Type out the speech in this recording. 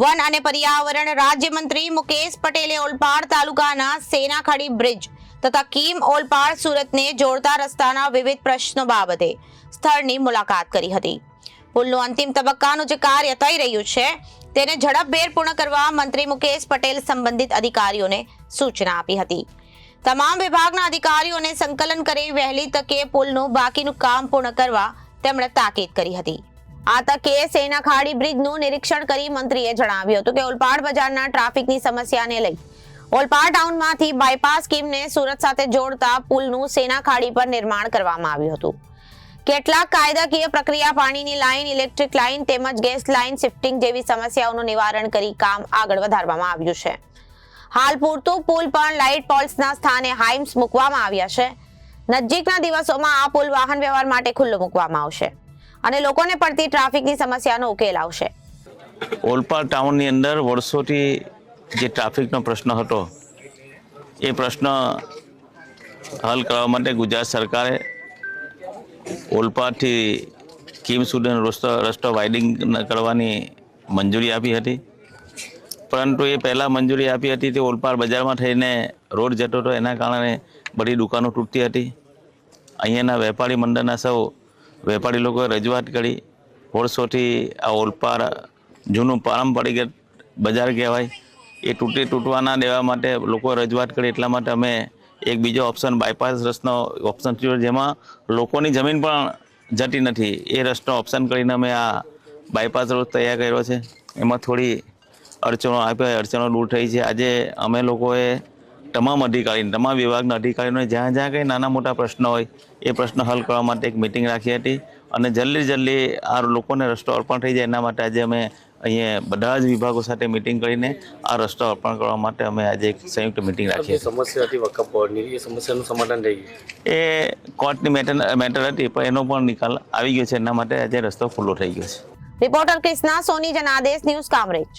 One અને પર્યાવરણ રાજ્યમંત્રી મુકેશ પટેલે ઓલપાડ તાલુકાના સેનાખડી બ્રિજ તથા કીમ ઓલપાડ સુરતને જોડતા રસ્તાના વિવિધ પ્રશ્નો બાબતે સ્થળની મુલાકાત કરી હતી. પુલનું અંતિમ તબક્કાનું જે કાર્ય થઈ રહ્યું છે, તેને ઝડપભેર પૂર્ણ કરવા મંત્રી મુકેશ પટેલ સંબંધિત અધિકારીઓને સૂચના આપી હતી. તમામ વિભાગના અધિકારીઓને સંકલન કરી વહેલી તકે પુલનું બાકીનું કામ પૂર્ણ કરવા તેમણે તાકીદ કરી હતી. આ તકે સેના ખાડી બ્રિજનું નિરીક્ષણ કરી મંત્રીએ જણાવ્યું હતું કે ઓલપાડ બજારના ટ્રાફિકની સમસ્યાને લઈ ઓલપાડ ટાઉનમાંથી બાયપાસ સ્કીમને સુરત સાથે જોડતા પુલનું સેના ખાડી પર નિર્માણ કરવામાં આવ્યું હતું. કેટલાક કાયદાકીય પ્રક્રિયા પાણીની લાઇન ઇલેક્ટ્રિક લાઇન તેમજ ગેસ લાઇન શિફ્ટિંગ જેવી સમસ્યાઓનું નિવારણ કરી કામ આગળ વધારવામાં આવ્યું છે. હાલ પૂરતું પુલ પણ લાઇટ પોલ્સના સ્થાને હાઇમ્સ મૂકવામાં આવ્યા છે. નજીકના દિવસોમાં આ પુલ વાહન વ્યવહાર માટે ખુલ્લો મૂકવામાં આવશે. અને લોકોને પડતી ટ્રાફિકની સમસ્યાનો ઉકેલ આવશે. ઓલપાડ ટાઉનની અંદર વર્ષોથી જે ટ્રાફિકનો પ્રશ્ન હતો, એ પ્રશ્ન હલ કરવા માટે ગુજરાત સરકારે ઓલપાડથી કીમ સુધીનો રસ્તો રસ્તો વાઇડિંગ કરવાની મંજૂરી આપી હતી. પરંતુ એ પહેલાં મંજૂરી આપી હતી તે ઓલપાડ બજારમાં થઈને રોડ જતો હતો એના કારણે બધી દુકાનો તૂટતી હતી. અહીંયાના વેપારી મંડળના સૌ વેપારી લોકોએ રજૂઆત કરી, વર્ષોથી આ ઓલપાર જૂનું પારંપરિક બજાર કહેવાય, એ તૂટી તૂટવા ના દેવા માટે લોકોએ રજૂઆત કરી, એટલા માટે અમે એક બીજો ઓપ્શન બાયપાસ રસ્તો ઓપ્શન થયો જેમાં લોકોની જમીન પણ જતી નથી. એ રસ્તો ઓપ્શન કરીને અમે આ બાયપાસ રોડ તૈયાર કર્યો છે. એમાં થોડી અડચણો આપી, અડચણો દૂર થઈ છે. આજે અમે લોકોએ તમામ અધિકારી તમામ વિભાગના અધિકારીઓને જ્યાં જ્યાં કંઈ નાના મોટા પ્રશ્નો હોય એ પ્રશ્નો હલ કરવા માટે એક મિટિંગ રાખી હતી અને જલ્દી જલ્દી આ લોકોને રસ્તો અર્પણ થઈ જાય. એના માટે આજે અમે અહીંયા બધા જ વિભાગો સાથે મિટિંગ કરીને આ રસ્તો અર્પણ કરવા માટે અમે આજે એક સંયુક્ત મિટિંગ રાખી હતી સમસ્યા હતી વકફ બોર્ડની એ સમસ્યાનું સમાધાન થઈ ગયું? એ કોર્ટની મેટર મેટર હતી પણ એનો પણ નિકાલ આવી ગયો છે. એના માટે આજે રસ્તો ખુલ્લો થઈ ગયો છે. Reporter Krishna Soni Janadesh news Kamrej.